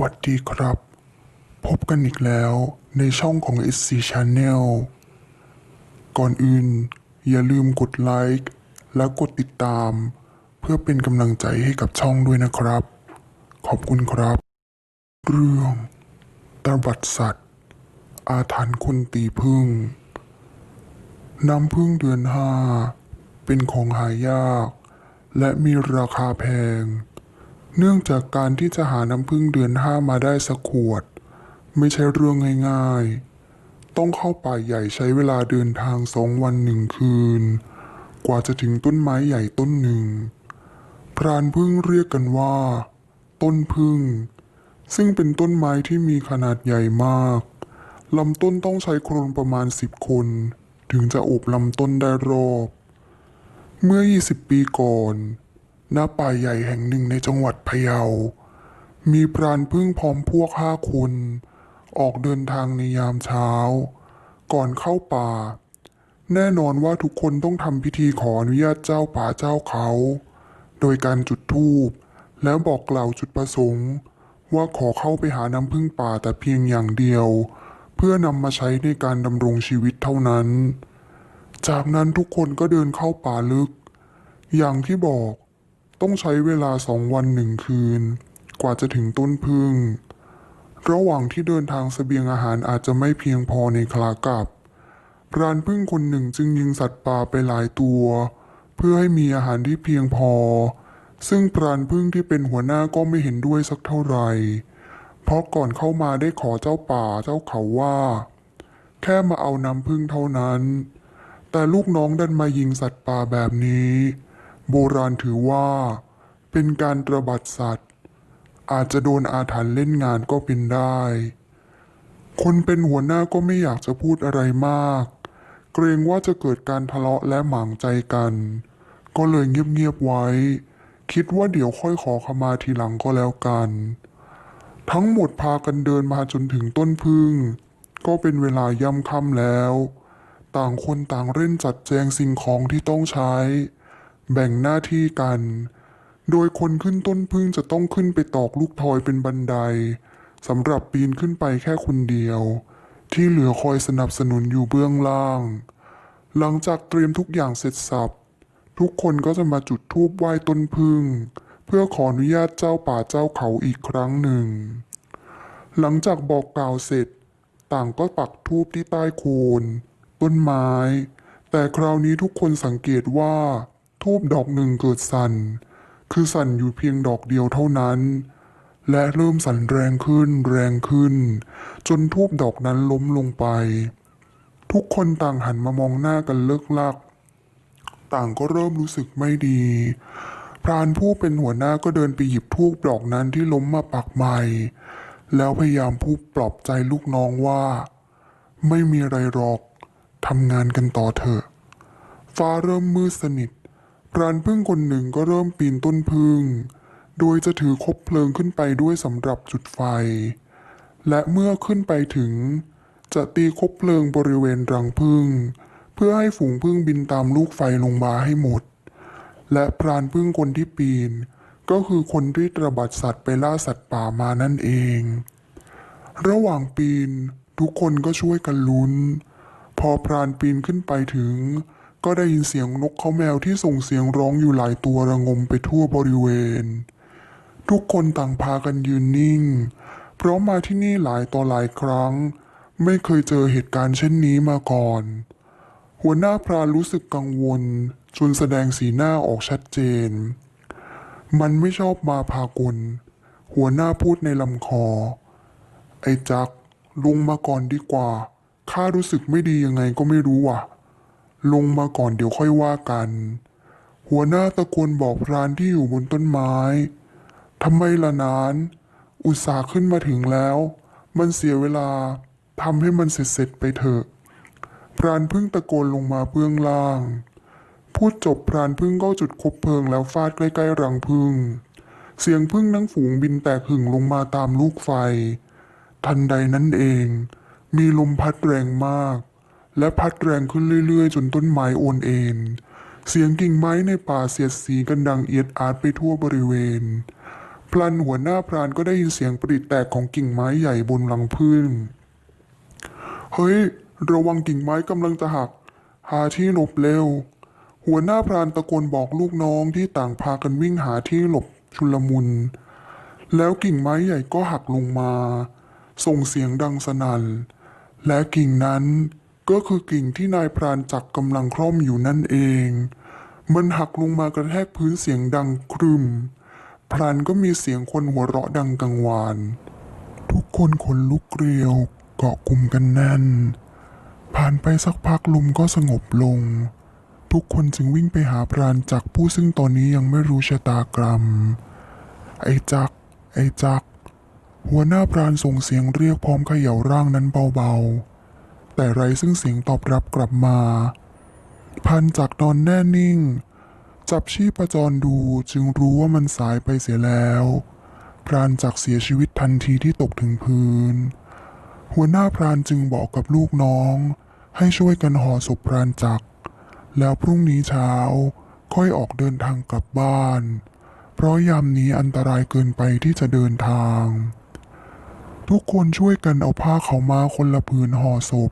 วัสดีครับ พบกันอีกแล้วในช่องของ SC Channel ก่อนอื่น อย่าลืมกดไลค์และกดติดตาม เพื่อเป็นกำลังใจให้กับช่องด้วยนะครับ ขอบคุณครับ เรื่องตะบัดสัตว์ อาถรรพ์คนตีพึ่ง น้ำพึ่งเดือนห้าเป็นของหายาก และมีราคาแพง เนื่องจากการที่จะหาน้ำพึ่งเดือนห้ามาได้สักขวด ไม่ใช่เรื่องง่ายๆ ต้องเข้าป่าใหญ่ใช้เวลาเดินทางสองวันหนึ่งคืน กว่าจะถึงต้นไม้ใหญ่ต้นหนึ่ง พรานพึ่งเรียกกันว่า ต้นพึ่ง ซึ่งเป็นต้นไม้ที่มีขนาดใหญ่มากลำต้นต้องใช้คนประมาณสิบคน ถึงจะโอบลำต้นได้รอบ เมื่อ 20 ปีก่อน ณป่าใหญ่แห่งหนึ่งในจังหวัดพะเยา มีพรานพึ่งพร้อมพวกห้าคน ออกเดินทางในยามเช้า ก่อนเข้าป่า แน่นอนว่าทุกคนต้องทำพิธีขออนุญาตเจ้าป่าเจ้าเขา โดยการจุดธูป แล้วบอกกล่าวจุดประสงค์ ว่าขอเข้าไปหาน้ำพึ่งป่าแต่เพียงอย่างเดียว เพื่อนำมาใช้ในการดำรงชีวิตเท่านั้น จากนั้นทุกคนก็เดินเข้าป่าลึก อย่างที่บอก ต้องใช้เวลาสองวันหนึ่งคืน กว่าจะถึงต้นพึ่ง ระหว่างที่เดินทางเสบียงอาหารอาจจะไม่เพียงพอในคลากลับพรานพึ่งคนหนึ่งจึงยิงสัตว์ป่าไปหลายตัว เพื่อให้มีอาหารที่เพียงพอ ซึ่งพรานพึ่งที่เป็นหัวหน้าก็ไม่เห็นด้วยสักเท่าไหร่เพราะก่อนเข้ามาได้ขอเจ้าป่าเจ้าเขาว่า แค่มาเอาน้ำพึ่งเท่านั้น แต่ลูกน้องดันมายิงสัตว์ป่าแบบนี้ โบราณถือว่า เป็นการตระบัดสัตว์ อาจจะโดนอาถรรพ์เล่นงานก็เป็นได้ คนเป็นหัวหน้าก็ไม่อยากจะพูดอะไรมาก เกรงว่าจะเกิดการทะเลาะและหมางใจกัน ก็เลยเงียบๆไว้ คิดว่าเดี๋ยวค่อยขอขมาทีหลังก็แล้วกัน ทั้งหมดพากันเดินมาจนถึงต้นพึ่ง ก็เป็นเวลาย่ำค่ำแล้ว ต่างคนต่างเร่นจัดแจงสิ่งของที่ต้องใช้ แบ่งหน้าที่กัน โดยคนขึ้นต้นพึ่งจะต้องขึ้นไปตอกลูกทอยเป็นบันไดสำหรับปีนขึ้นไปแค่คนเดียว ที่เหลือคอยสนับสนุนอยู่เบื้องล่าง หลังจากเตรียมทุกอย่างเสร็จสับ ทุกคนก็จะมาจุดธูปไหว้ต้นพึ่ง เพื่อขออนุญาตเจ้าป่าเจ้าเขาอีกครั้งหนึ่ง หลังจากบอกกล่าวเสร็จ ต่างก็ปักธูปที่ใต้โคนต้นไม้ แต่คราวนี้ทุกคนสังเกตว่า ธูปดอกหนึ่งเกิดสั่น คือสั่นอยู่เพียงดอกเดียวเท่านั้น และเริ่มสั่นแรงขึ้นแรงขึ้น จนทูบดอกนั้นล้มลงไป ทุกคนต่างหันมามองหน้ากันเลิกลัก ต่างก็เริ่มรู้สึกไม่ดี พรานผู้เป็นหัวหน้าก็เดินไปหยิบทูบดอกนั้นที่ล้มมาปักใหม่ แล้วพยายามพูดปลอบใจลูกน้องว่า ไม่มีอะไรหรอกทำงานกันต่อเถอะ ฟ้าเริ่มมืดสนิท พรานพึ่งคนหนึ่งก็เริ่มปีนต้นพึ่ง โดยจะถือคบเพลิงขึ้นไปด้วยสำหรับจุดไฟ และเมื่อขึ้นไปถึง จะตีคบเพลิงบริเวณรังพึ่ง เพื่อให้ฝูงพึ่งบินตามลูกไฟลงมาให้หมด และพรานพึ่งคนที่ปีน ก็คือคนที่ตระบัดสัตว์ไปล่าสัตว์ป่ามานั่นเอง ระหว่างปีนทุกคนก็ช่วยกันลุ้น พอพรานปีนขึ้นไปถึง ก็ได้ยินเสียงนกเขาแมวที่ส่งเสียงร้องอยู่หลายตัวระงมไปทั่วบริเวณ ทุกคนต่างพากันยืนนิ่ง เพราะมาที่นี่หลายต่อหลายครั้ง ไม่เคยเจอเหตุการณ์เช่นนี้มาก่อน หัวหน้าพรานรู้สึกกังวลจนแสดงสีหน้าออกชัดเจน มันไม่ชอบมาพากล หัวหน้าพูดในลำคอ ไอ้จักลงมาก่อนดีกว่าข้ารู้สึกไม่ดียังไงก็ไม่รู้ว่ะ ลงมาก่อนเดี๋ยวค่อยว่ากัน หัวหน้าตะโกนบอกพรานที่อยู่บนต้นไม้ทำไมละนาน อุตส่าห์ขึ้นมาถึงแล้ว มันเสียเวลาทำให้มันเสร็จๆไปเถอะ พรานพึ่งตะโกนลงมาเบื้องล่าง พูดจบพรานพึ่งก็จุดคบเพลิงแล้วฟาดใกล้ๆรังพึ่ง เสียงพึ่งทั้งฝูงบินแตกหึ่งลงมาตามลูกไฟ ทันใดนั้นเอง มีลมพัดแรงมาก และพัดแรงขึ้นเรื่อยๆ จนต้นไม้โอนเอ็นเสียงกิ่งไม้ในป่าเสียดสีกันดังเอียดอาร์ตไปทั่วบริเวณ พลันหัวหน้าพรานก็ได้ยินเสียงปริแตกของกิ่งไม้ใหญ่บนรังพึ่งเฮ้ย ระวังกิ่งไม้กำลังจะหัก หาที่หลบเร็ว หัวหน้าพรานตะโกนบอกลูกน้องที่ต่างพากันวิ่งหาที่หลบชุลมุน แล้วกิ่งไม้ใหญ่ก็หักลงมา ส่งเสียงดังสนั่น และกิ่งนั้น ก็คือกิ่งที่นายพรานจักกำลังคล่อมอยู่นั่นเอง มันหักลงมากระแทกพื้นเสียงดังครึมพลันก็มีเสียงคนหัวเราะดังกังวาน ทุกคนขนลุกเกลียวเกาะกลุ่มกันแน่น ผ่านไปสักพักลมก็สงบลง ทุกคนจึงวิ่งไปหาพรานจักผู้ซึ่งตอนนี้ยังไม่รู้ชะตากรรม ไอ้จัก ไอ้จัก หัวหน้าพรานส่งเสียงเรียกพร้อมเขย่าร่างนั้นเบาๆ แต่ไรซึ่งเสียงตอบรับกลับมา พันจักนอนแน่นิ่ง จับชีพจรดูจึงรู้ว่ามันสายไปเสียแล้วพรานจักเสียชีวิตทันทีที่ตกถึงพื้น หัวหน้าพรานจึงบอกกับลูกน้อง ให้ช่วยกันห่อศพพรานจัก แล้วพรุ่งนี้เช้าค่อยออกเดินทางกลับบ้าน เพราะยามนี้อันตรายเกินไปที่จะเดินทาง ทุกคนช่วยกันเอาผ้าเขามาคนละผืนห่อศพ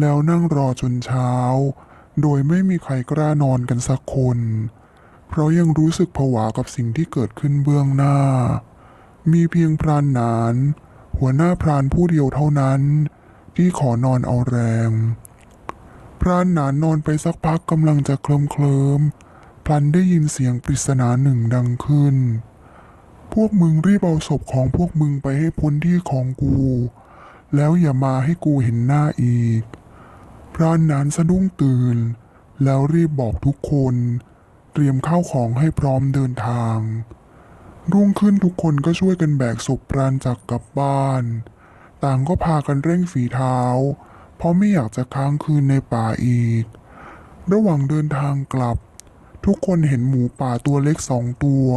แล้วนั่งรอจนเช้า โดยไม่มีใครกล้านอนกันสักคน เพราะยังรู้สึกผวากับสิ่งที่เกิดขึ้นเบื้องหน้า มีเพียงพรานหนาน หัวหน้าพรานผู้เดียวเท่านั้น ที่ขอนอนเอาแรง พรานหนานนอนไปสักพักกำลังจะเคลิมเคลิมพลันได้ยินเสียงปริศนาหนึ่งดังขึ้น พวกมึงรีบเอาศพของพวกมึงไปให้พ้นที่ของกู แล้วอย่ามาให้กูเห็นหน้าอีก พรานหนานสะดุ้งตื่น แล้วรีบบอกทุกคน เตรียมข้าวของให้พร้อมเดินทาง รุ่งขึ้นทุกคนก็ช่วยกันแบกศพพรานจักกลับบ้าน ต่างก็พากันเร่งฝีเท้า เพราะไม่อยากจะค้างคืนในป่าอีก ระหว่างเดินทางกลับ ทุกคนเห็นหมูป่าตัวเล็กสองตัว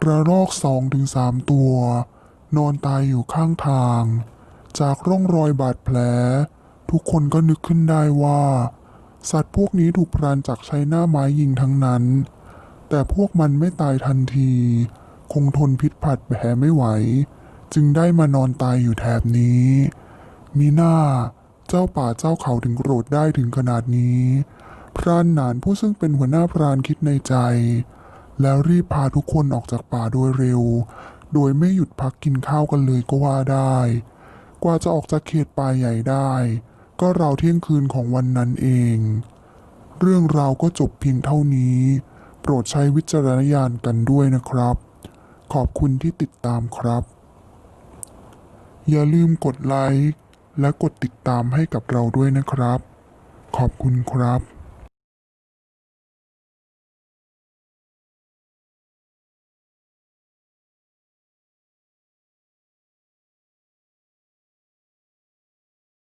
กระรอกสองถึงสามตัว นอนตายอยู่ข้างทาง จากร่องรอยบาดแผล ทุกคนก็นึกขึ้นได้ว่า สัตว์พวกนี้ถูกพรานจักใช้หน้าไม้ยิงทั้งนั้น แต่พวกมันไม่ตายทันที คงทนพิษผัดแผลไม่ไหว จึงได้มานอนตายอยู่แถบนี้ มีหน้าเจ้าป่าเจ้าเขาถึงโกรธได้ถึงขนาดนี้ พรานหนานผู้ซึ่งเป็นหัวหน้าพรานคิดในใจ แล้วรีบพาทุกคนออกจากป่าโดยเร็ว โดยไม่หยุดพักกินข้าวกันเลยก็ว่าได้ กว่าจะออกจากเขตป่าใหญ่ได้ ก็ราวเที่ยงคืนของวันนั้นเอง เรื่องราวก็จบเพียงเท่านี้ โปรดใช้วิจารณญาณกันด้วยนะครับ ขอบคุณที่ติดตามครับ อย่าลืมกดไลค์และกดติดตามให้กับเราด้วยนะครับ ขอบคุณครับ